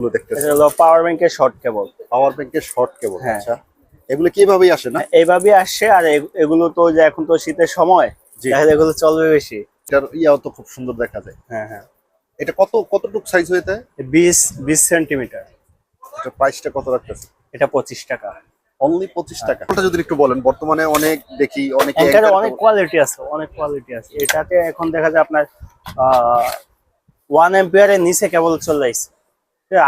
গুলো দেখতেছি। এটা হলো পাওয়ার ব্যাংকের শর্ট কেবল পাওয়ার ব্যাংকের শর্ট কেবল হ্যাঁ। আচ্ছা। এগুলো কিভাবেই আসে না? আসছে আর এগুলো তো যে এখন তো শীতের সময়। দেখা যায় এগুলো চলবে বেশি। এটার ইয়াও তো খুব সুন্দর দেখা যায়। হ্যাঁ হ্যাঁ। এটা কত কতটুকু সাইজ হইতে বিশ বিশ সেন্টিমিটার এটা প্রাইসটা কত রাখতেছে? এটা পঁচিশ টাকা। অনলি পঁচিশ টাকা। ওটা যদি একটু বলেন বর্তমানে অনেক দেখি অনেকে অনেক কোয়ালিটি আছে অনেক কোয়ালিটি আছে। এটাতে এখন দেখা যায় আপনার ওয়ান এম্পিয়ারের নিচে কেবল চলে যাচ্ছে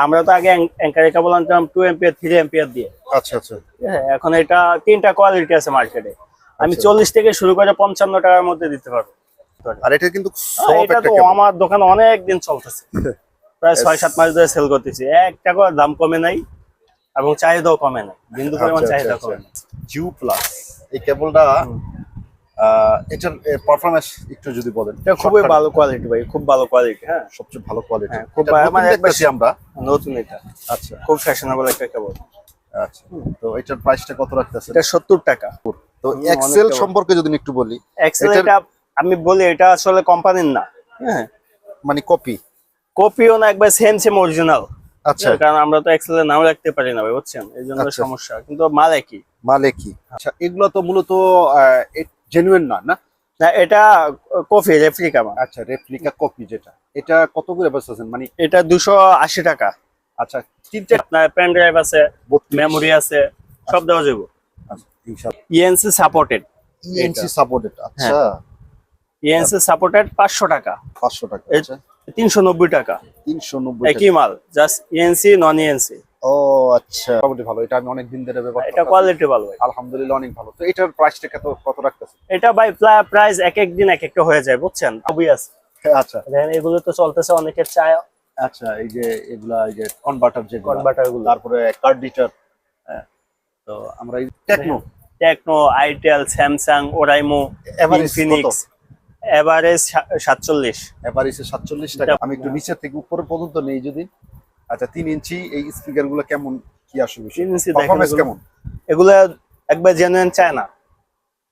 আমরা তো আগে অ্যাঙ্কারে কেবল আনতাম টু এম্পিয়ার থ্রি এম্পিয়ার দিয়ে। আচ্ছা আচ্ছা। এখন এটা তিনটা কোয়ালিটি আছে মার্কেটে আমি আচ্ছা। চল্লিশ থেকে শুরু করে পঞ্চান্ন টাকার মধ্যে দিতে পারব। আর এটা কিন্তু এটা তো আমার দোকানে অনেক দিন চলতেছে। প্রায় ছয় সাত মাস ধরে সেল করতেছি। এক টাকা দাম কমে নাই এবং চাহিদাও কমে বিন্দু পরিমাণ আচ্ছা, চাহিদা আচ্ছা, কমে প্লাস এই কেবলটা এটার পারফরমেন্স একটু যদি বলেন। এটা খুবই ভালো কোয়ালিটি ভাই খুব ভালো কোয়ালিটি হ্যাঁ। সবচেয়ে ভালো কোয়ালিটি হ্যাঁ, খুব মানে দেখতেছি আমরা। নতুন এটা। আচ্ছা। খুব ফ্যাশনেবল একটা কেবল আচ্ছা। তো এটার প্রাইসটা কত রাখতেছে এটা সত্তর টাকা। তো এক্সেল সম্পর্কে যদি একটু বলি এক্সেল এটা আমি বলি এটা আসলে কোম্পানির না হ্যাঁ। মানে কপি কপিও না একবার সেম সেম অরিজিনাল আচ্ছা কারণ আমরা তো এক্সেলের নাম রাখতে পারি না ভাই বুঝছেন? এই জন্য আচ্ছা। সমস্যা। কিন্তু মাল একই। মালে কি আচ্ছা এগুলো তো মূলত জেনুইন না না? না এটা কপি মাল আচ্ছা রেপ্লিকা কপি যেটা। এটা কত করে বেচতেছেন মানে এটা দুশো আশি টাকা। আচ্ছা তিনটে আপনার পেন ড্রাইভ আছে মেমোরি আছে সব দেওয়া যাবে। আচ্ছা, ইএনসি সাপোর্টেড ইএনসি সাপোর্টেড আচ্ছা। ইএনসি সাপোর্টেড পাঁচশো টাকা। 500 টাকা এ- আচ্ছা। তিনশো নব্বই টাকা। 390 একই মাল জাস্ট ইএনসি নন ইএনসি ও আচ্ছা। মোটামুটি ভালো এটা আমি অনেক দিন ধরে ব্যবহার এটা কোয়ালিটি ভালো ভাই। আলহামদুলিল্লাহ অনেক ভালো। তো এটার প্রাইসটা কত কত রাখতেছে এটা ভাই প্রাইস এক এক দিন এক একটা হয়ে যায় বুঝছেন? খুবই আছে। আচ্ছা। দেখেন এগুলো তো চলতেছে অনেকের চায়। আচ্ছা এই যে এগুলা এই যে কনভার্টার যে কনভার্টারগুলো তারপরে কার্ড ডিটার তো আমরা Tecno Tecno itel Samsung Oraimo average Infinix average সাতচল্লিশ। এভারেজে 47 টাকা। আমি একটু নিচে থেকে উপরে পর্যন্ত নেই যদি। আচ্ছা 3 ইঞ্চি এই স্পিকারগুলো কেমন? কি আসবে তিন ইঞ্চি কেমন? এগুলো একবার জেনুইন চায় না।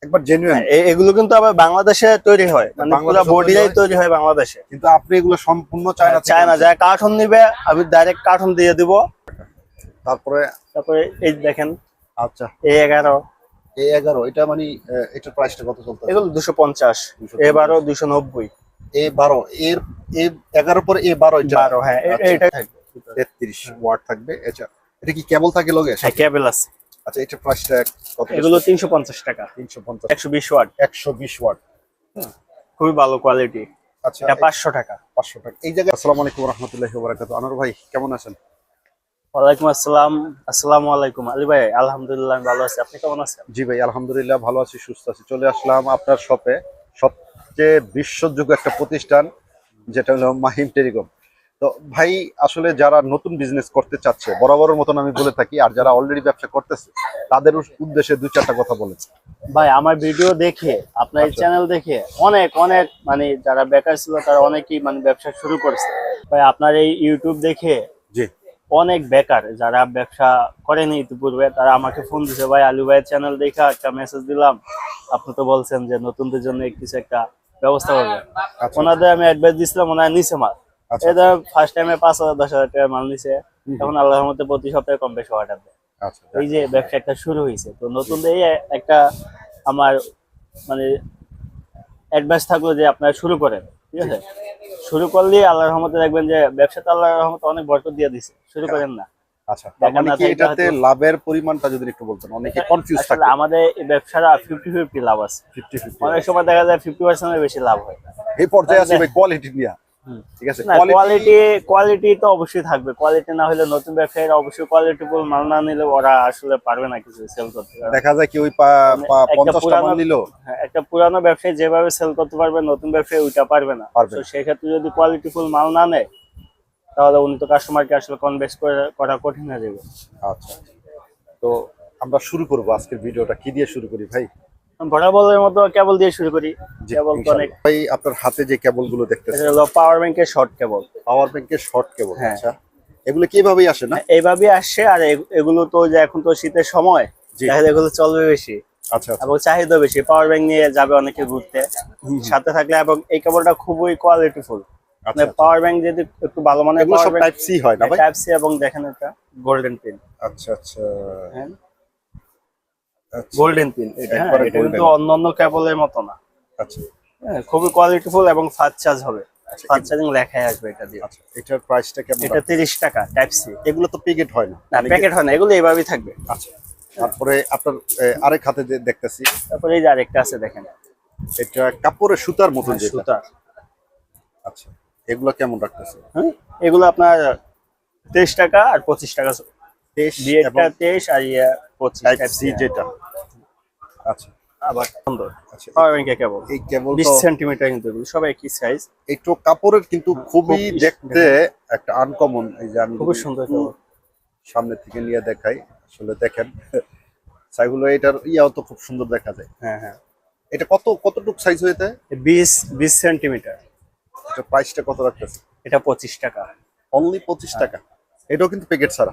একবার জেনুইন এ- এগুলো কিন্তু আবার বাংলাদেশে তৈরি হয়। মানে পুরো বাংলাদেশে বডিটাই তৈরি হয়? বাংলাদেশে। কিন্তু আপনি এগুলো সম্পূর্ণ চায়না কার্টন নিবে আমি ডাইরেক্ট কার্টন দিয়ে দিব। তারপরে? তারপরে এই দেখেন আচ্ছা। এই এগারো। এই 11 এটা মানে এটার প্রাইসটা কত চলতেছে? এগুলো দুশো পঞ্চাশ 250 এবারও দুশো নব্বই। এ 12 এর এ 11 পরে এ 12 বারো হ্যাঁ আচ্ছা। এটা থাকবে 33 ওয়াট থাকবে। আচ্ছা এটা কি কেবল থাকে লগে? হ্যাঁ কেবল আছে। আচ্ছা এটা প্রাইসটা কত এগুলো তিনশো পঞ্চাশ টাকা। 350 একশো বিশ ওয়াট। 120 ওয়াট। খুবই ভালো কোয়ালিটি আচ্ছা এটা পাঁচশো টাকা। 500 টাকা। এই জায়গায় আসসালামু আলাইকুম রাহমাতুল্লাহি ওয়া বারাকাতুহু। আনোয়ার ভাই কেমন আছেন? ওয়ালাইকুম আসসালাম। আসসালামু আলাইকুম। আলী ভাই আলহামদুলিল্লাহ আমি ভালো আছি। আপনি কেমন আছেন? জি ভাই আলহামদুলিল্লাহ ভালো আছি সুস্থ আছি। চলে আসলাম আপনার শপে সবচেয়ে বিশ্বাসযোগ্য একটা প্রতিষ্ঠান যেটা হলো মাহিম টেলিকম। তো ভাই আসলে যারা নতুন বিজনেস করতে চাচ্ছে বরাবরের মতন আমি বলে থাকি আর যারা অলরেডি ব্যবসা করতেছে তাদের উদ্দেশ্যে দু চারটা কথা বলেন। ভাই আমার ভিডিও দেখে আপনার এই। চ্যানেল দেখে অনেক অনেক মানে যারা বেকার ছিল তারা অনেকেই মানে ব্যবসা শুরু করেছে। ভাই আপনার এই ইউটিউব দেখে জি। অনেক বেকার যারা ব্যবসা করেনি ইতিপূর্বে তারা আমাকে ফোন দিছে ভাই আলু ভাইয়ের চ্যানেল দেখে একটা মেসেজ দিলাম। আপনি তো বলছেন যে নতুনদের জন্য কিছু একটা ব্যবস্থা করবেন। আচ্ছা। ওনাদের আমি অ্যাডভাইস দিছিলাম ওনারা নিচে মাল। আচ্ছা ধর ফার্স্ট টাইমে পাঁচ হাজার দশ হাজার টাকা মাল নিছে। তখন আল্লাহর মধ্যে প্রতি সপ্তাহে কম বেশি অর্ডার দেয়। আচ্ছা এই যে ব্যবসা একটা শুরু হয়েছে তো নতুন এই একটা আমার মানে অ্যাডভাইস থাকল যে আপনারা শুরু করেন ঠিক আছে? শুরু করলে আল্লাহর রহমতে দেখবেন যে ব্যবসাতে আল্লাহর রহমতে অনেক বরকত দিয়ে দিছে। শুরু করেন না। আচ্ছা মানে না এটাতে লাভের পরিমাণটা যদি একটু বলতেন অনেকে কনফিউজ থাকে আমাদের এই ব্যবসাটা ফিফটি ফিফটি লাভ আছে। ফিফটি ফিফটি অনেক সময় দেখা যায় ফিফটি পার্সেন্টের বেশি লাভ হয়। এই পর্যায়ে আছে ভাই কোয়ালিটি নিয়ে। হুম। ঠিক আছে? কোয়ালিটি কোয়ালিটি তো অবশ্যই থাকবে। কোয়ালিটি না হলে নতুন ব্যবসায়ীরা অবশ্যই কোয়ালিটিফুল মাল না নিলে ওরা আসলে পারবে না কিছু সেল করতে। দেখা যায় কি ওই পা- পা- পুরানো- মাল নিল। একটা পুরানো ব্যবসায়ী যেভাবে সেল করতে পারবে নতুন ব্যবসায়ী ওইটা পারবে না। তো না। সেক্ষেত্রে যদি কোয়ালিটিফুল মাল না নেয় তাহলে উনি তো কাস্টমারকে আসলে কনভেন্স করা কঠিন হয়ে যাবে। আচ্ছা। তো আমরা শুরু করব আজকের ভিডিওটা। কি দিয়ে শুরু করি ভাই? বরাবরের মতো কেবল দিয়ে শুরু করি। কেবল তো অনেক। ভাই আপনার হাতে যে কেবলগুলো দেখতেছেন। এটা হলো পাওয়ার ব্যাংকের শর্ট কেবল। পাওয়ার ব্যাংকের শর্ট কেবল হ্যাঁ। আচ্ছা। এগুলো কিভাবেই আসে না? এইভাবে আসছে আর এগুলো তো যে এখন তো শীতের সময় যায় এগুলো চলবে বেশি। আচ্ছা আচ্ছা। এবং চাহিদা বেশি পাওয়ার ব্যাংক নিয়ে যাবে অনেকে ঘুরতে। সাথে থাকলে এবং এই কেবলটা খুবই কোয়ালিটিফুল আচ্ছা পাওয়ার ব্যাংক যদি একটু ভালো মানে সব টাইপ সি হয় না ভাই? টাইপ সি এবং দেখেন এটা গোল্ডেন পিন আচ্ছা আচ্ছা। হ্যাঁ। আচ্ছা গোল্ডেন পিন এটা হ্যাঁ, এটা কিন্তু। অন্যান্য কেবলের মতো না। আচ্ছা। হ্যাঁ, খুবই কোয়ালিটিফুল এবং ফাস্ট চার্জ হবে। ফাস্ট চার্জিং লেখাই আসবে এটা দিয়ে। আচ্ছা এটার প্রাইসটা কেমন এটা তিরিশ টাকা টাইপ সি এগুলো তো প্যাকেট হয় না। না প্যাকেট হয় না এগুলো এভাবেই থাকবে। আচ্ছা তারপরে আপনার আরেক হাতে দেখতেছি। তারপরে এই যে আরেকটা আছে দেখেন। এটা কাপড়ের সুতার মতন যেটা। সুতা। আচ্ছা এগুলো কেমন রাখতেছে? হ্যাঁ এগুলো আপনার তেইশ টাকা আর পঁচিশ টাকা। তেইশ এবং বিয়েটা তেইশ আর টাইপ সি যেটা। আচ্ছা। আবার সুন্দর। আচ্ছা পাওয়ার কেবল। এই কেবল কিন্তু সব একই সাইজ একটু কাপড়ের কিন্তু খুবই খুবই দেখতে একটা আনকমন এই যে আমি খুবই সুন্দর কেবল সামনে থেকে নিয়ে দেখাই আসলে দেখেন সাইগুলো এটার ইয়াও তো খুব সুন্দর দেখা যায়। হ্যাঁ হ্যাঁ। এটা কত কতটুক সাইজ হইতে বিশ বিশ সেন্টিমিটার। এটা প্রাইসটা কত রাখতেছে? এটা পঁচিশ টাকা। অনলি পঁচিশ টাকা। এটাও কিন্তু প্যাকেট ছাড়া।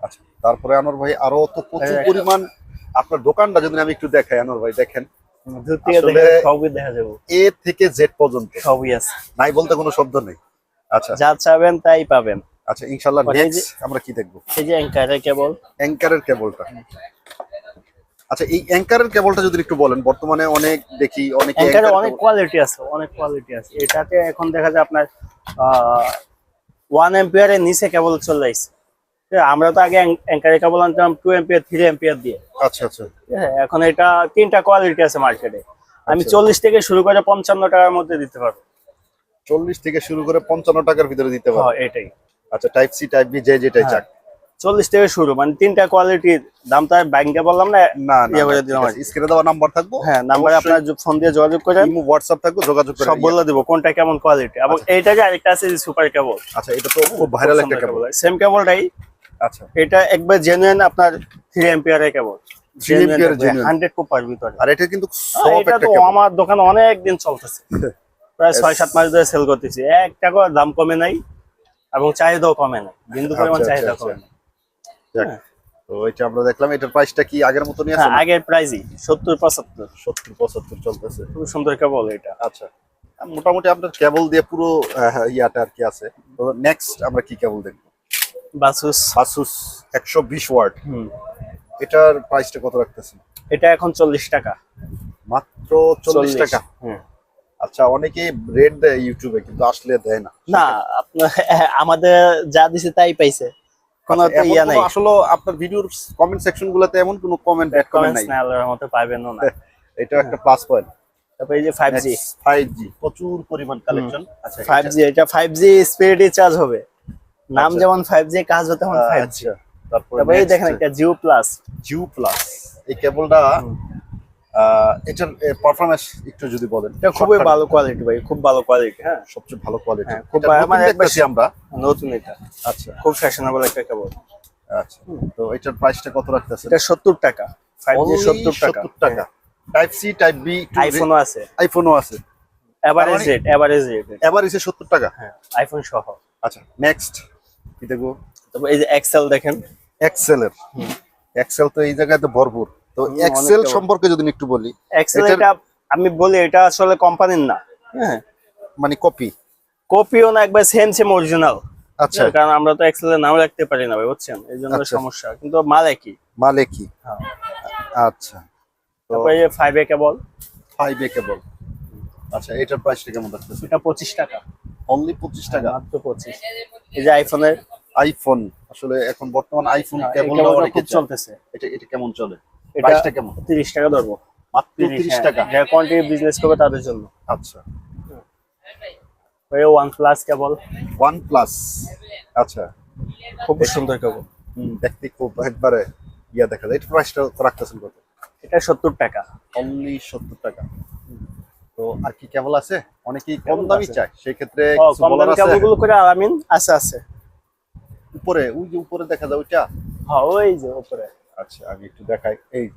আচ্ছা তারপরে আনোয়ার ভাই আরও তো প্রচুর এই পরিমাণ আপনার দোকানটা যদি আমি একটু দেখাই আনোয়ার ভাই দেখেন। এ থেকে জেড পর্যন্ত। সবই আছে। নাই বলতে কোনো শব্দ নেই। আচ্ছা। যা চাবেন তাই পাবেন। আচ্ছা যে- নেক্সট আমরা কি দেখব? এই যে অ্যাঙ্কারের কেবল। অ্যাঙ্কারের কেবলটা। আচ্ছা এই অ্যাঙ্কারের কেবলটা যদি একটু বলেন বর্তমানে অনেক দেখি অনেকে অ্যাঙ্কারের অনেক কোয়ালিটি আছে অনেক কোয়ালিটি আছে। এটাতে এখন দেখা যায় আপনার ওয়ান এম্পিয়ারের নিচে কেবল চলে আসছে। আমরা তো আগে অ্যাঙ্কারের কেবল আনতাম টু এম্পিয়ার থ্রি এম্পিয়ার দিয়ে। আচ্ছা আচ্ছা। এখন এটা তিনটা কোয়ালিটি আছে মার্কেটে আমি আচ্ছা। চল্লিশ থেকে শুরু করে পঞ্চান্ন টাকার মধ্যে দিতে পারব। চল্লিশ থেকে শুরু করে পঞ্চান্ন টাকার ভিতরে দিতে পারবে। হ্যাঁ, এটাই। আচ্ছা টাইপ সি টাইপ বি যে যেটাই হ্যাঁ। চাক। চল্লিশ থেকে শুরু মানে তিনটা কোয়ালিটির দাম তো ব্যাংকে বললাম না না না ইয়ে স্ক্রিনে দেওয়া নাম্বার থাকব। হ্যাঁ নাম্বারে আপনার ফোন দিয়ে যোগাযোগ করে হোয়াটসঅ্যাপ থাকব যোগাযোগ করে সব বলে দেবো কোনটা কেমন কোয়ালিটি এবং এইটা যে আরেকটা আছে সুপার কেবল আচ্ছা এটা তো খুব ভাইরাল একটা কেবল সেম কেবলটাই আচ্ছা। এটা একবার জেনুইন আপনার three এম্পিয়ারের cable 3 ampere genuine। Hundred copper ভিতরে আর এটা কিন্তু এটা তো কেবল আমার দোকানে অনেক দিন চলতেছে। প্রায় ছয় সাত মাস ধরে সেল করতেছি। এক টাকা দাম কমে নাই এবং চাহিদাও কমে নাই। বিন্দু পরিমাণ আচ্ছা, চাহিদা আচ্ছা, কমে নাই। তো এটা আমরা দেখলাম এটার প্রাইসটা কি আগের মতনই আছে হ্যাঁ আগের প্রাইজই সত্তর পঁচাত্তর। সত্তর পঁচাত্তর চলতেছে। খুব সুন্দর কেবল এটা। আচ্ছা। মোটামুটি আপনার কেবল দিয়ে পুরো ইয়াটা আর কি আছে। তো নেক্সট আমরা কি কেবল দেখব? বাসুস। আসুস একশো বিশ হুম। এটার প্রাইসটা কত রাখতেছেন? এটা এখন চল্লিশ টাকা। মাত্র চল্লিশ টাকা? হুম। আচ্ছা অনেকে রেট দেয় ইউটিউবে কিন্তু আসলে দেয় না। না আপনার আমাদের যা দিছে তাই পাইছে। কোনো আচ্ছা, ইয়া নাই। আসলে আপনার ভিডিওর কমেন্ট সেকশন গুলোতে এমন কোনো কমেন্ট ব্যাড কমেন্ট নাই? না আল্লাহর মতো পাইবেনও না। এটা একটা প্লাস পয়েন্ট তারপরে এই যে ফাইভ জি ফাইভ জি প্রচুর পরিমাণ কালেকশন আচ্ছা ফাইভ জি এটা ফাইভ জি স্পিডে চার্জ হবে। নাম আচ্ছা। যেমন ফাইভ জি কাজ হতে তেমন এটা- ফাইভ আচ্ছা তারপরে দেখেন একটা জিও প্লাস জিও প্লাস এই কেবলটা এটার পারফরম্যান্স একটু যদি বলেন। এটা খুবই ভালো কোয়ালিটি ভাই খুব ভালো কোয়ালিটি হ্যাঁ সবচেয়ে ভালো কোয়ালিটি হ্যাঁ, খুব মানে দেখতেছি আমরা। নতুন এটা। আচ্ছা। খুব ফ্যাশনেবল একটা কেবল। আচ্ছা তো এটার প্রাইসটা কত রাখতেছে এটা সত্তর টাকা। ফাইভ জি সত্তর টাকা। সত্তর টাকা। টাইপ সি টাইপ বি আইফোনও আছে। আইফোনও আছে। এভারেজ মানে- রেট এভারেজ রেট এসে সত্তর টাকা। হ্যাঁ আইফোন সহ। আচ্ছা নেক্সট কি দেখব? তারপর এই যে এক্সেল দেখেন। এক্সেলের এক্সেল তো এই জায়গায় তো ভরপুর। তো এক্সেল সম্পর্কে যদি একটু বলি এক্সেল এটা আমি বলি এটা আসলে কোম্পানির না। হ্যাঁ মানে কপি কপিও না একবার সেম সেম অরিজিনাল আচ্ছা। কারণ আমরা তো এক্সেলের নাম রাখতে পারি না ভাই বুঝছেন? এই জন্য আচ্ছা। সমস্যা। কিন্তু মাল একই। মালে কি হ্যাঁ। আচ্ছা। তো এই যে ফাইভ এ কেবল ফাইভ এ কেবল আচ্ছা এটার প্রাইসটা কেমন রাখতেছে এটা পঁচিশ টাকা। অনলি পঁচিশ টাকা। মাত্র পঁচিশ। এই যে আইফোনের আইফোন আসলে এখন বর্তমান আইফোন কেবল খুব চলতেছে। এটা এটা কেমন চলে? এটা প্রাইসটা কেমন? তিরিশ টাকা ধরবো। মাত্র তিরিশ হ্যাঁ, টাকা। যারা কোয়ান্টিটি বিজনেস করবে তাদের জন্য। আচ্ছা। OnePlus cable. ওয়ান প্লাস আচ্ছা। খুব সুন্দর কেবল। দেখতে খুব একবারে ইয়া দেখা যায়। এটা প্রাইসটা রাখতেছেন কত? এটা সত্তর টাকা। অনলি সত্তর টাকা। তো আর কি কেবল আছে? অনেকেই কম দামি। চায় সেই ক্ষেত্রে কম দামি আছে? কেবলগুলো করে আলামিন আছে আছে। উপরে ওই যে উপরে দেখা যায় ওইটা? হ্যাঁ ওই যে উপরে। আচ্ছা আমি একটু দেখাই। এই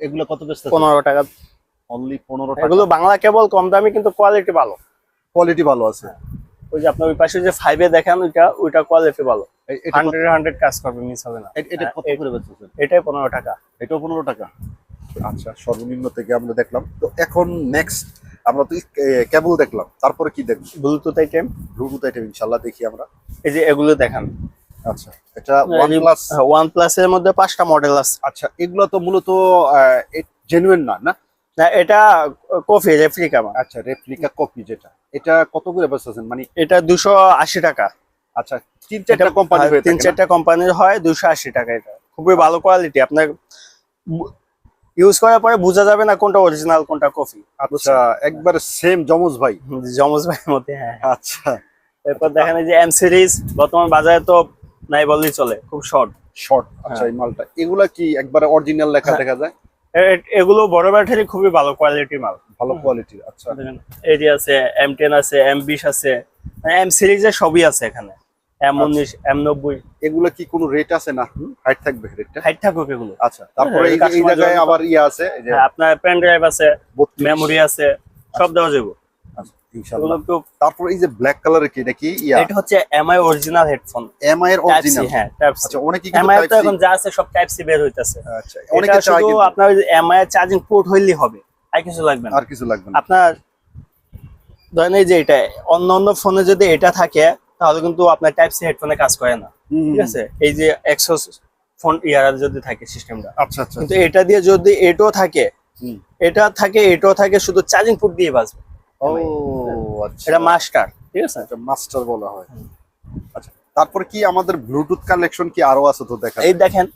এগুলো কত বেচতে পনেরো টাকা। অনলি পনেরো টাকা। এগুলো বাংলা কেবল কম দামি কিন্তু কোয়ালিটি ভালো। কোয়ালিটি ভালো আছে। ওই যে আপনার ওই পাশে যে ফাইভে দেখেন ওইটা ওইটা কোয়ালিটি ভালো। এই- এটা কত- হান্ড্রেড হান্ড্রেড কাজ করবে মিস হবে না। এটা হ্যাঁ, কত এ- করে বেচতেছেন? এটাই পনেরো টাকা। এটাও পনেরো টাকা? আচ্ছা সর্বনিম্ন থেকে আমরা দেখলাম। তো এখন নেক্সট আমরা তো কেবল দেখলাম। তারপরে কি দেখব? ব্লুটুথ আইটেম ব্লুটুথ আইটেম ইনশাল্লাহ দেখি আমরা। এই যে এগুলো দেখান। আচ্ছা এটা এর মধ্যে পাঁচটা মডেল আছে। আচ্ছা এগুলো তো মূলত জেনুইন না না? না এটা রেপ্লিকা আচ্ছা রেপ্লিকা কপি যেটা। এটা কত করে বেচতেছেন মানে এটা দুশো আশি টাকা। আচ্ছা তিন চারটা কোম্পানি হ্যাঁ, তিন চারটা কোম্পানির হয় দুশো আশি টাকা এটা। খুবই ভালো কোয়ালিটি আপনার ইউজ করার পরে বোঝা যাবে না কোনটা অরিজিনাল কোনটা কফি আচ্ছা একবারে সেম জমজ ভাই। জমজ ভাইয়ের মধ্যে হ্যাঁ আচ্ছা। এরপর দেখেন এই যে এম সিরিজ বর্তমান বাজারে তো নাই বললেই চলে খুব শর্ট শর্ট আচ্ছা এই মালটা। এগুলা কি একবারে অরিজিনাল লেখা হ্যাঁ। দেখা যায়? এগুলো বড় ব্যাটারি খুবই ভালো কোয়ালিটি মাল। ভালো কোয়ালিটির আচ্ছা। এডি আছে এম টেন আছে এম বিশ আছে এম সিরিজের সবই আছে এখানে। এম উনিশ এম নব্বই এগুলা কি কোনো রেট আছে না? হাইট থাকবে রেটটা হাইট এগুলো। আচ্ছা তারপরে এই যে- এই customer জায়গায় আবার ইয়ে আছে হ্যাঁ, আপনার পেন ড্রাইভ আছে মেমোরি আছে সব দেওয়া যাবে। আচ্ছা, তারপর এই যে ব্ল্যাক কালারের কি এটা এটা হচ্ছে এমআই অরিজিনাল হেডফোন এমআই এর অরিজিনাল হ্যাঁ আচ্ছা অনেকে এমআই তো এখন যা আছে সব টাইপ সি বের হইতাছে। আচ্ছা অনেকে অনেকে চায় শুধু কিন্তু আপনার এমআই এর চার্জিং পোর্ট হবে আর কিছু লাগবে না। আর কিছু লাগবে না। আপনার ধরেন এই যে এটা অন্য অন্য ফোনে যদি এটা থাকে তাহলে কিন্তু আপনার টাইপ সি হেডফোনে কাজ করে না। ঠিক আছে? এই যে এক্সোস ফোন ইয়ার যদি থাকে সিস্টেমটা আচ্ছা আচ্ছা কিন্তু এটা দিয়ে যদি এটাও থাকে এটা থাকে এটাও থাকে শুধু চার্জিং পোর্ট দিয়ে বাজবে। ও আচ্ছা। এটা মাস্টার ঠিক আছে? এটা মাস্টার বলা হয়। আচ্ছা তারপর কি আমাদের ব্লুটুথ কালেকশন কি আরও আছে তো দেখা এই দেখেন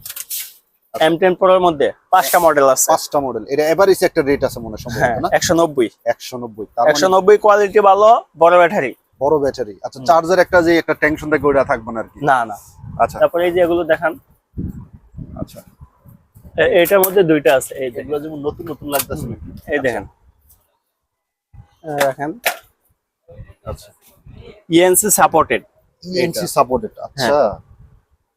এম টেন প্রোর মধ্যে পাঁচটা মডেল আছে। পাঁচটা মডেল এটা এভারেজ একটা রেট আছে মনে হয় হ্যাঁ সম্ভবত না? একশো নব্বই। একশো নব্বই তার একশো মানে নব্বই কোয়ালিটি ভালো বড় ব্যাটারি বড় ব্যাটারি আচ্ছা চার্জার একটা যে একটা টেনশন থাকে ওটা থাকবে না আর কি। না না। আচ্ছা। তারপরে এই যে এগুলো দেখান। আচ্ছা। এটার মধ্যে দুইটা আছে। এই এগুলো যেমন নতুন নতুন লাগতেছে এই দেখেন। এই দেখেন। আচ্ছা। ইএনসি সাপোর্টেড ইএনসি সাপোর্টেড আচ্ছা।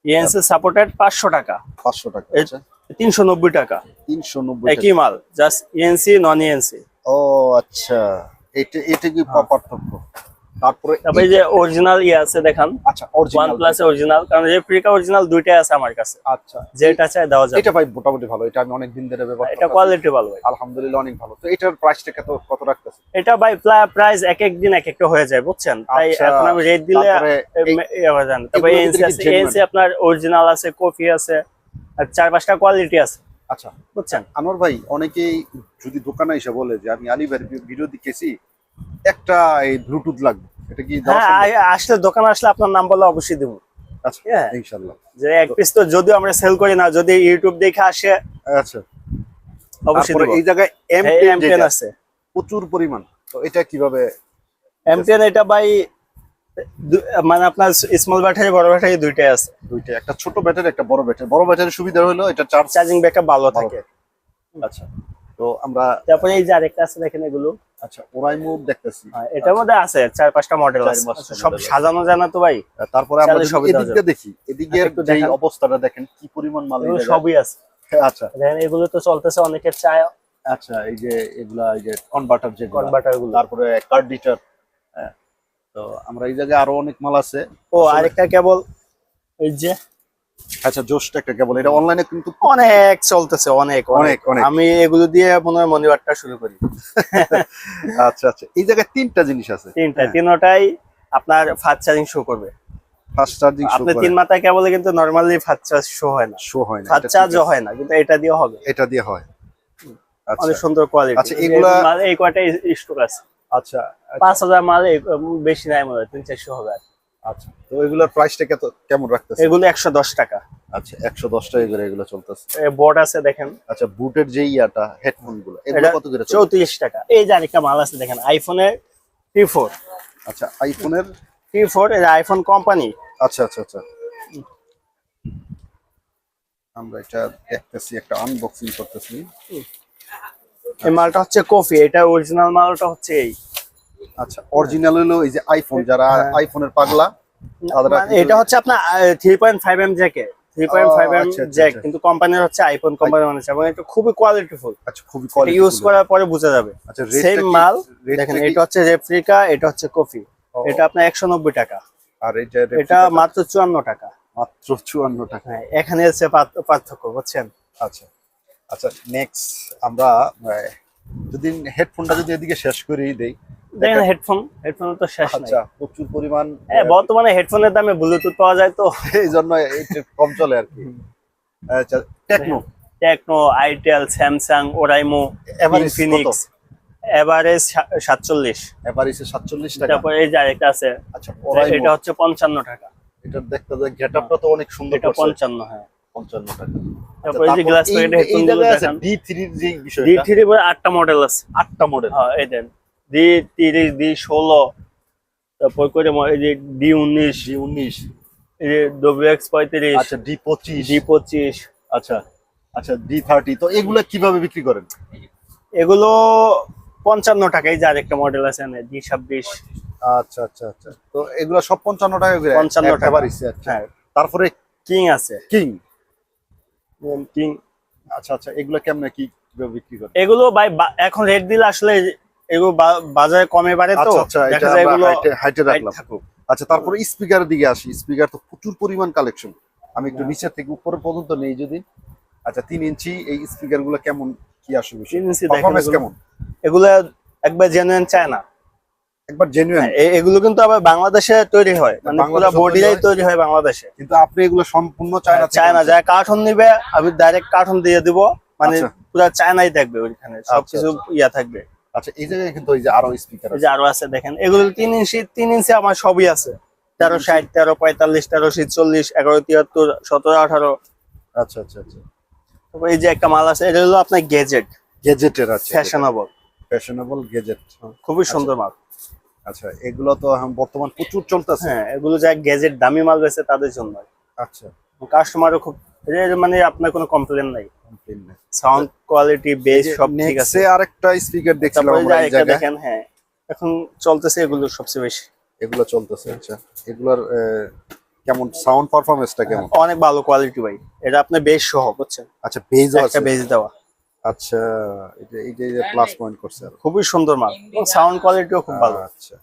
ইএনসি সাপোর্টেড পাঁচশো টাকা। পাঁচশো টাকা আচ্ছা। তিনশো নব্বই টাকা। তিনশো নব্বই একই মাল জাস্ট ইএনসি নন ইএনসি ও আচ্ছা। এটা এটা কি হ্যাঁ। পার্থক্য? তারপরে এই যে অরিজিনাল ইয়ে আছে দেখান। আচ্ছা অরিজিনাল কারণ রেপ্লিকা অরিজিনাল দুইটাই আছে আমার কাছে। আচ্ছা। যেটা চাই দেওয়া যাবে। এটা ভাই মোটামুটি ভালো এটা আমি অনেক দিন ধরে ব্যবহার এটা কোয়ালিটি ভালো ভাই। আলহামদুলিল্লাহ অনেক ভালো। তো এটার প্রাইসটা কত কত রাখতেছে? এটা ভাই প্রাইস এক এক দিন এক একটা হয়ে যায় বুঝছেন? তাই আচ্ছা, এখন আমি রেট দিলে ইয়ে এনসি আপনার অরিজিনাল আছে কফি আছে আর চার পাঁচটা কোয়ালিটি আছে আচ্ছা। বুঝছেন? আনোয়ার ভাই অনেকেই যদি দোকানে এসে বলে যে আমি আলী ভাইয়ের ভিডিও দেখেছি একটা এই ব্লুটুথ লাগবে। এটা কি হ্যাঁ আসলে দোকানে আসলে আপনার নাম বলে অবশ্যই দেবো। আচ্ছা হ্যাঁ। ইনশাআল্লাহ। যে এক পিস তো যদিও আমরা সেল করি না যদি ইউটিউব দেখে আসে আচ্ছা। অবশ্যই এই জায়গায় এম এম টেন আছে। প্রচুর পরিমাণ। তো এটা কীভাবে? এম টেন এটা ভাই মানে আপনার স্মল ব্যাটারি বড় ব্যাটারি দুইটাই আছে। দুইটা একটা ছোট ব্যাটারি একটা বড় ব্যাটারি বড় ব্যাটারির সুবিধা হলো এটা চার্জ চার্জিং ব্যাকআপ ভালো। থাকে। আচ্ছা। তো আমরা তারপরে এই যে আরেকটা আছে দেখেন এগুলো। আচ্ছা ওরাই মুভ দেখতেছি। হ্যাঁ, এটার মধ্যে আছে চার পাঁচটা মডেল আছে সব সাজানো যায় না তো ভাই। তারপরে আমরা দেওয়া এদিকটা দেখি এদিকের একটু অবস্থাটা দেখেন কি পরিমাণ মাল সবই আছে। আচ্ছা। দেখেন এগুলো তো চলতেছে অনেকের চায়। আচ্ছা এই যে এগুলা এই যে কনভার্টার যে কনভার্টারগুলো। তারপরে কার্ডিটার হ্যাঁ তো আমরা এই জায়গায় আরও অনেক মাল আছে। ও আরেকটা কেবল এই যে আচ্ছা জোশটা একটা কেবল? এটা অনলাইনে কিন্তু অনেক চলতেছে অনেক অনেক, অনেক। আমি এগুলো দিয়ে মনে হয় মনিবারটা শুরু করি। আচ্ছা আচ্ছা। এই জায়গায় তিনটা জিনিস আছে। তিনটা তিনটাই আপনার ফাস্ট চার্জিং শো করবে। ফাস্ট চার্জিং শো আপনি তিন মাথা কেবলে কিন্তু নরমালি ফাস্ট চার্জ শো হয় না। শো হয় না। ফাস্ট চার্জও হয় না কিন্তু এটা দিয়ে হবে। এটা দিয়ে হয়। আচ্ছা অনেক সুন্দর কোয়ালিটি আচ্ছা, এগুলা- এই কয়টা স্টক আছে? আচ্ছা পাঁচ হাজার মাল বেশি নাই মনে হয় তিন চারশো হবে। আর। আচ্ছা তো এগুলোর প্রাইসটা কত কেমন রাখতেছে? এগুলো একশো দশ টাকা। আচ্ছা একশো দশ টাকা করে এগুলো চলতেছে। বোর্ড আছে দেখেন। আচ্ছা বুটের যে ইয়াটা হেডফোনগুলো এগুলো কত করে টাকা। এই যে আরেকটা মাল আছে দেখেন আইফোনের আচ্ছা আইফোনের আইফোন কোম্পানি আচ্ছা আচ্ছা আচ্ছা। আমরা এটা দেখতেছি একটা আনবক্সিং করতেছি। এই মালটা হচ্ছে কফি এটা অরিজিনাল মালটা হচ্ছে এই। আচ্ছা অরিজিনাল হলো এই যে আইফোন যারা হ্যাঁ। আইফোনের পাগলা তারা মানে এটা হচ্ছে আপনার three point five M জ্যাকে three point five M jack. কিন্তু কোম্পানির হচ্ছে আইফোন কোম্পানি মানে এবং এটা খুবই কোয়ালিটিফুল আচ্ছা খুবই কোয়ালিটি ইউজ করার পরে বোঝা যাবে। আচ্ছা সেম মাল দেখেন এটা হচ্ছে রেপ্লিকা এটা হচ্ছে কফি এটা আপনার একশো নব্বই টাকা। আর এটা এটা মাত্র চুয়ান্ন টাকা। মাত্র চুয়ান্ন টাকা। হ্যাঁ এখানে পার্থ- পার্থক্য বুঝছেন? আচ্ছা আচ্ছা নেক্সট আমরা যদি হেডফোনটা যদি এদিকে শেষ করেই দেই দেখেন হেডফোন হেডফোন তো শেষ আচ্ছা প্রচুর পরিমাণ হ্যাঁ বর্তমানে হেডফোনের দামে ব্লুটুথ পাওয়া যায় তো। এই জন্য কম চলে আর কি। আচ্ছা Tecno Tecno itel Samsung Oraimo Infinix average সাতচল্লিশ। এভারেজে 47 টাকা। তারপর এই যে আরেকটা আছে আচ্ছা এটা হচ্ছে পঞ্চান্ন টাকা। এটা দেখতে যায় গেটআপটা তো অনেক সুন্দর এটা করছে। পঞ্চান্ন হ্যাঁ। 55 টাকা। তারপর এই যে গ্লাস প্যাকেট হেডফোনগুলো দেখেন। ডি3 যে বিষয়টা। থ্রি পরে আটটা মডেল আছে। আটটা মডেল হ্যাঁ এই দেন। ডি তিরিশ ডি ষোলো তারপর করে এই যে ডি উনিশ ডি উনিশ এই যে ডব্লিউ এক্স পঁয়ত্রিশ আচ্ছা ডি পঁচিশ। ডি পঁচিশ। আচ্ছা আচ্ছা ডি থার্টি। তো এগুলা কীভাবে বিক্রি করেন? এগুলো পঞ্চান্ন টাকায় যার একটা মডেল আছে না ডি ছাব্বিশ। আচ্ছা আচ্ছা আচ্ছা। তো এগুলা সব পঞ্চান্ন টাকা করে? 55 টাকা। আচ্ছা। হ্যাঁ। তারপরে কিং আছে। কিং? কিং। আচ্ছা আচ্ছা এগুলো কেমনে কি বিক্রি করেন? এগুলো ভাই এখন রেট দিলে আসলে এগুলো বাজারে কমে বাড়ে তো। আচ্ছা আচ্ছা দেখা যায় এগুলো হাইটে হাইটে রাখলাম। আচ্ছা তারপরে স্পিকারের দিকে আসি। স্পিকার তো প্রচুর পরিমাণ কালেকশন আমি একটু হ্যাঁ। নিচের থেকে উপর পর্যন্ত নেই যদি। আচ্ছা তিন ইঞ্চি এই স্পিকারগুলো কেমন কি আসে বিষয় তিন ইঞ্চি দেখেন পারফরমেন্স এগুলো। কেমন? এগুলো একবার জেনুইন চায় না। একবার জেনুইন এ- এগুলো কিন্তু আবার বাংলাদেশে তৈরি হয়। মানে পুরো বডিটাই তৈরি হয়? বাংলাদেশে। কিন্তু আপনি এগুলো সম্পূর্ণ চায়না চায়না। যায় কার্টন নিবে আমি ডাইরেক্ট কার্টন দিয়ে দিব। মানে আচ্ছা। পুরো চায়নাই থাকবে ওইখানে। সবকিছু ইয়া থাকবে। আচ্ছা এই জায়গায় কিন্তু ওই যে আরও স্পিকার যে আরও আছে দেখেন। এগুলো তিন ইঞ্চি তিন ইঞ্চি আমার সবই আছে। তেরো ষাট তেরো পঁয়তাল্লিশ তেরো চল্লিশ এগারো তিয়াত্তর সতেরো আঠারো। আচ্ছা আচ্ছা আচ্ছা। তারপর এই যে একটা মাল আছে এটা হলো আপনার গেজেট গেজেটের আছে ফ্যাশনেবল ফ্যাশনেবল গেজেট খুবই সুন্দর মাল। আচ্ছা এগুলো তো এখন বর্তমান প্রচুর চলতেছে। হ্যাঁ এগুলো যা গ্যাজেট দামি মাল বেছে তাদের জন্য। আচ্ছা। কাস্টমারও খুব মানে আপনার কোনো কমপ্লেন নাই। Complain নেই। সাউন্ড কোয়ালিটি বেস সব ঠিক আছে। আরেকটা স্পিকার দেখছিলাম আমরা এই জায়গায়। দেখেন হ্যাঁ। এখন চলতেছে এগুলো সবচেয়ে বেশি। এগুলো চলতেছে আচ্ছা। এগুলোর কেমন সাউন্ড পারফরমেন্সটা কেমন? অনেক ভালো কোয়ালিটি ভাই। এটা আপনার বেশ সহ বুঝছেন? আচ্ছা বেজও আছে। একটা বেস দেওয়া। আচ্ছা এটা এই যে প্লাস পয়েন্ট করছে খুবই সুন্দর মাল। সাউন্ড কোয়ালিটিও খুব ভালো। আচ্ছা।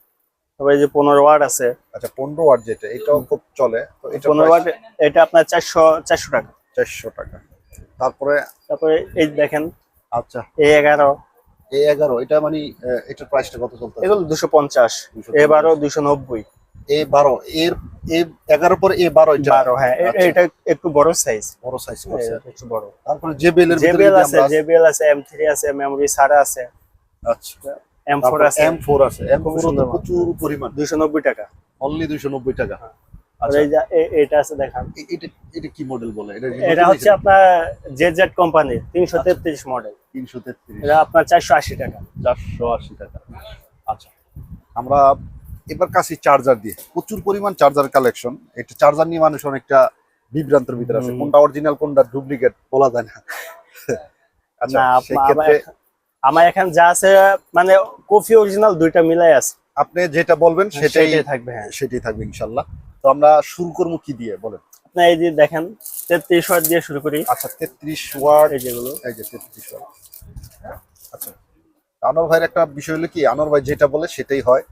তারপরে এই যে পনেরো ওয়াট আছে। আচ্ছা পনেরো ওয়াট যেটা এটাও খুব চলে। তো এটা পনেরো ওয়াট এটা আপনার চারশো চারশো টাকা। চারশো টাকা। তারপরে তারপরে এই দেখেন আচ্ছা। এ এগারো। এ এগারো এটা মানে এটার প্রাইসটা কত এগুলো দুশো পঞ্চাশ এ বারো দুশো নব্বই। এ বারো এর এ এগারো পরে এ বারো বারো হ্যাঁ আচ্ছা, এটা একটু বড় সাইজ বড় সাইজ একটু বড়। তারপরে জেবিএল জেবিএল আছে জেবিএল আছে এম থ্রি আছে মেমোরি সারা আছে। আচ্ছা। আছে। আছে। প্রচুর পরিমাণ। টাকা। অনলি দুইশো নব্বই টাকা। আর আচ্ছা। এই যে এ- এটা আছে দেখান। এটা এটা কি মডেল বলে? এটা এটা হচ্ছে আপনার জেড জেড কোম্পানি মডেল এটা আপনার চারশো আশি টাকা। চারশো আশি টাকা। আচ্ছা। আমরা এবার কাছে চার্জার দিয়ে। প্রচুর পরিমাণ চার্জার কালেকশন একটা চার্জার নিয়ে মানুষ অনেকটা বিভ্রান্তর ভিতরে আছে। কোনটা অরিজিনাল কোনটা ডুপ্লিকেট বলা যায় না। আচ্ছা আপনা- আমার এখান- যা আছে মানে কফি অরিজিনাল দুইটা মিলাই আছে। আপনি যেটা বলবেন সেটাই সেটাই থাকবে হ্যাঁ। সেটাই থাকবে ইনশাল্লাহ তো আমরা শুরু করব কি দিয়ে বলেন। আপনার এই যে দেখেন তেত্রিশ ওয়াট দিয়ে শুরু করি। আচ্ছা তেত্রিশ ওয়ার্ড এই যেগুলো। এই যে তেত্রিশ ওয়ার্ড আচ্ছা। আনোয়ার ভাইয়ের একটা বিষয় হলো কি আনোয়ার ভাই যেটা বলে সেটাই হয়।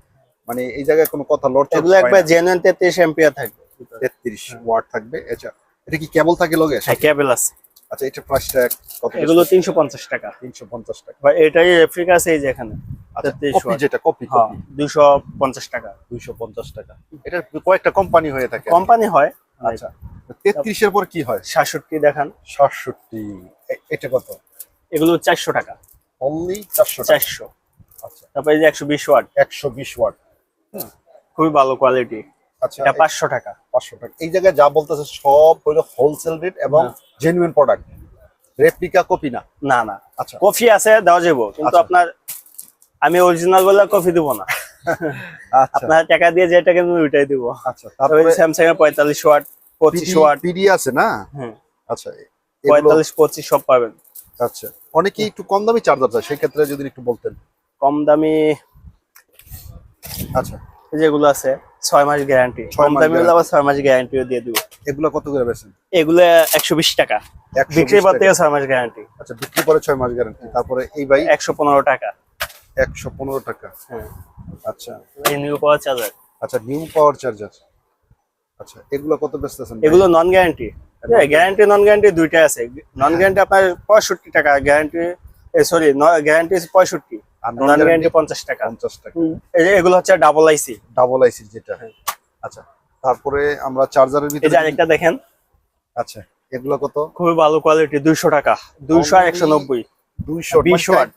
মানে এই জায়গায় কোনো কথা লড়তে এগুলো একবার জেনুইন তেত্রিশ এম্পিয়ার থাকবে। তেত্রিশ ওয়াট থাকবে। আচ্ছা এটা কি কেবল থাকে লগে? হ্যাঁ কেবল আছে। আচ্ছা এটা প্রাইসটা কত এগুলো তিনশো পঞ্চাশ টাকা। তিনশো পঞ্চাশ টাকা। বা এটাই রেফ্রিক আছে এই যে এখানে। আচ্ছা 33 কপি যেটা কপি হ্যাঁ কপি টাকা। দুইশো পঞ্চাশ টাকা। এটা কয়েকটা কোম্পানি হয়ে থাকে। কোম্পানি হয়। আচ্ছা পর কি হয়? দেখান। সাতষট্টি। এ- এটা কত? এগুলো চারশো টাকা। অনলি আচ্ছা। তারপরে এই যে একশো বিশ ওয়াট। একশো বিশ ওয়াট। খুবই ভালো কোয়ালিটি আচ্ছা এটা পাঁচশো টাকা। পাঁচশো টাকা। এই জায়গায় যা বলতেছে সব হলো হোলসেল রেট এবং। জেনুইন প্রোডাক্ট রেপ্লিকা কপি না? না না। আচ্ছা। কফি আছে দেওয়া যাব কিন্তু আচ্ছা। আপনার আমি অরিজিনাল বলে কফি দিব না। আচ্ছা। আপনার টাকা দিয়ে যেটা ওইটাই দিব। আচ্ছা তারপরে স্যামসাং এর পঁয়তাল্লিশ ওয়াট পঁচিশ ওয়াট। পিডি আছে না? হ্যাঁ। আচ্ছা এগুলো পঁয়তাল্লিশ পঁচিশ সব পাবেন। আচ্ছা অনেকেই একটু কম দামি চার্জার চায় সেই ক্ষেত্রে যদি একটু বলতেন। কম দামি আচ্ছা। যেগুলো আছে ছয় মাস গ্যারান্টি কম দামি হলে আবার ছয় মাস গ্যারান্টিও দিয়ে দিব। এগুলো কত করে বেছেন এগুলো একশো বিশ টাকা। বিক্রি বিশ পর থেকে ছয় মাস গ্যারান্টি আচ্ছা বিক্রি পরে ছয় মাস গ্যারান্টি তারপরে এই ভাই? একশো পনেরো টাকা। একশো পনেরো টাকা। হ্যাঁ। আচ্ছা। এই নিউ পাওয়ার চার্জার আচ্ছা নিউ পাওয়ার চার্জার আচ্ছা এগুলো কত বেচতেছেন? এগুলো non guarantee guarantee non guarantee দুইটা আছে। নন গ্যারান্টি আপনার পঁয়ষট্টি টাকা। গ্যারান্টি সরি গ্যারান্টি পঁয়ষট্টি। আর নন গ্যারান্টি পঞ্চাশ টাকা। পঞ্চাশ টাকা। এগুলো হচ্ছে ডাবল আইসি ডাবল আইসি যেটা। আচ্ছা তারপরে আমরা চার্জারের ভিতরে আরেকটা দেখেন। আচ্ছা এগুলো কত? খুবই ভালো কোয়ালিটি দুইশো টাকা। দুইশো আর একশো নব্বই। দুইশো বিশ ওয়াট।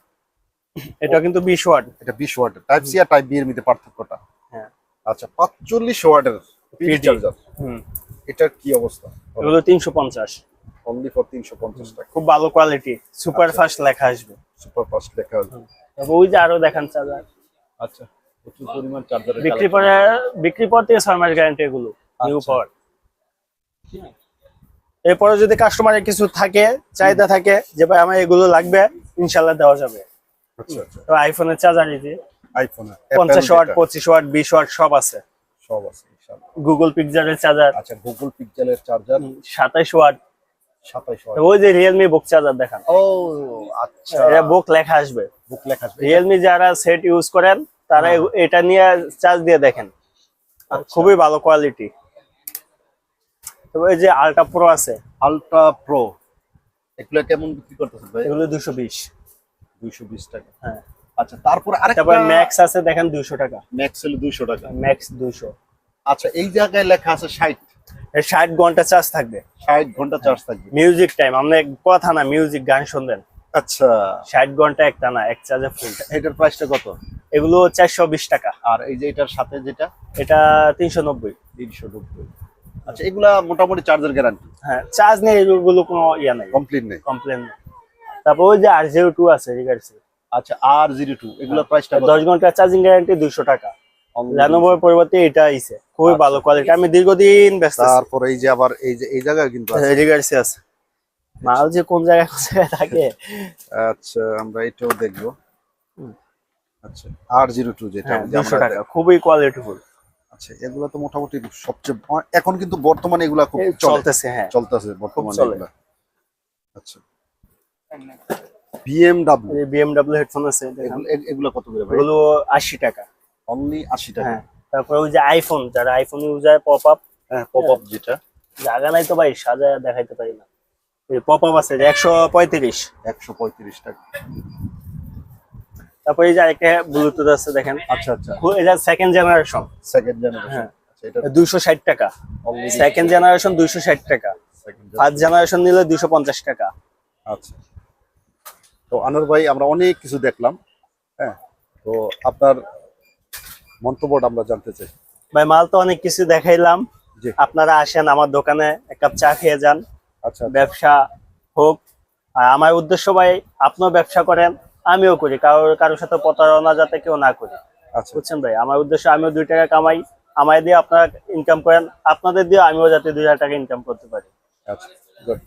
এটা কিন্তু বিশ ওয়াট। এটা বিশ ওয়াট। টাইপ সি আর টাইপ বি এর মধ্যে পার্থক্যটা। হ্যাঁ। আচ্ছা পাঁচচল্লিশ ওয়াটের চার্জার হুম। এটার কি অবস্থা? এগুলো তিনশো পঞ্চাশ। অনলি ফর তিনশো পঞ্চাশ টাকা। খুব ভালো কোয়ালিটি সুপার। ফাস্ট লেখা আসবে। সুপার ফাস্ট লেখা আছে তারপর ওই যে আরও দেখান চার্জার। আচ্ছা প্রচুর পরিমাণ চার্জারের বিক্রি পরে বিক্রি পর থেকে ছয় মাস গ্যারান্টি এগুলো নিউ আচ্ছা। পাওয়ার এরপরে যদি কাস্টমারের কিছু থাকে চাহিদা থাকে যে ভাই আমার এগুলো লাগবে ইনশাল্লাহ দেওয়া যাবে। আচ্ছা আচ্ছা। তো আইফোনের চার্জার যে আইফোন পঞ্চাশ ওয়াট পঁচিশ ওয়াট বিশ ওয়াট সব আছে। সব আছে ইনশাআল্লাহ। গুগল পিকচারের চার্জার আচ্ছা গুগল পিক্সেলের চার্জার সাতাইশ ওয়াট সাতাইশ ওয়াট ওই যে রিয়েলমি বুক চার্জার দেখান। ও আচ্ছা। এটা বুক লেখা আসবে। বুক লেখা আসবে। রিয়েলমি যারা সেট ইউজ করেন তারা এটা নিয়ে চার্জ দিয়ে দেখেন। খুবই ভালো কোয়ালিটি তো এই যে আলট্রা প্রো আছে। আলট্রা প্রো এগুলো কেমন বিক্রি করতেছেন ভাই? এগুলো দুশো বিশ। দুইশো বিশ টাকা। হ্যাঁ। আচ্ছা তারপরে আরেকটা তারপর ম্যাক্স আছে দেখেন দুইশো টাকা। ম্যাক্স হলো টাকা। ম্যাক্স আচ্ছা এই জায়গায় লেখা আছে ষাট। এর ষাট ঘণ্টা চার্জ থাকবে। ষাট ঘণ্টা চার্জ থাকবে। মিউজিক টাইম আপনি কথা না মিউজিক গান শুনবেন। আচ্ছা। ষাট ঘণ্টা একটা না এক চার্জে ফুল এটার প্রাইসটা কত? এগুলো চারশো বিশ টাকা। আর এই যে এটার সাথে যেটা? এটা তিনশো নব্বই। তিনশো নব্বই। আচ্ছা এগুলা মোটামুটি চার্জার গ্যারান্টি হ্যাঁ চার্জ নেই এগুলো কোনো ইয়া নেই। কমপ্লিট নেই? কমপ্লেন নেই। তারপর ওই যে আর জিরো টু আছে রিগার্সি আচ্ছা আর জিরো টু এগুলোর প্রাইসটা দশ ঘণ্টা চার্জিং গ্যারান্টি দুশো টাকা। ল্যানোভোর পরিবর্তে এটা আইছে। খুবই আচ্ছা, ভালো কোয়ালিটি আমি দীর্ঘদিন ব্যস্ত তারপরে এই যে আবার এই যে এই জায়গায় কিন্তু আছে। রিগার্সি আছে। মাল যে কোন জায়গায় কোন জায়গায় থাকে। আচ্ছা আমরা এটাও দেখব। আচ্ছা আর জিরো টু যেটা হ্যাঁ দুশো টাকা। খুবই কোয়ালিটিফুল আচ্ছা এগুলো তো মোটামুটি সবচেয়ে এখন কিন্তু বর্তমানে এগুলা খুব চলতেছে হ্যাঁ। চলতেছে বর্তমানে। এগুলা। আচ্ছা। বিএমডব্লিউ বিএমডব্লিউ হেডফোন আছে। এগুলো কত করে ভাই? এগুলো আশি টাকা। অনলি আশি টাকা। হ্যাঁ তারপরে ওই যে আইফোন যারা আইফোন ইউজার পপ আপ হ্যাঁ পপ আপ যেটা। জায়গা নাই তো ভাই সাজায় দেখাইতে পারি না। পপ আপ আছে একশো পঁয়ত্রিশ। একশো পঁয়ত্রিশ টাকা। তারপরে এই যে আরেকটা ব্লুটুথ আছে দেখেন। আচ্ছা আচ্ছা। এটা সেকেন্ড জেনারেশন সেকেন্ড জেনারেশন হ্যাঁ। দুইশো ষাট টাকা। সেকেন্ড জেনারেশন দুইশো ষাট টাকা। ফার্স্ট জেনারেশন নিলে দুইশো পঞ্চাশ টাকা। আচ্ছা। তো আনোয়ার ভাই আমরা অনেক কিছু দেখলাম। হ্যাঁ তো আপনার মন্তব্যটা আমরা জানতে চাই। ভাই মাল তো অনেক কিছু দেখাইলাম। আপনারা আসেন আমার দোকানে এক কাপ চা খেয়ে যান। আচ্ছা ব্যবসা হোক। আর আমার উদ্দেশ্য ভাই আপনিও ব্যবসা করেন আমিও করি। কারোর কারোর সাথে প্রতারণা যাতে কেউ না করি। আচ্ছা। বুঝছেন ভাই? আমার উদ্দেশ্য আমিও দুই টাকা কামাই। আমায় দিয়ে আপনারা ইনকাম করেন। আপনাদের দিয়ে আমিও যাতে দুই হাজার টাকা ইনকাম করতে পারি। আচ্ছা গুড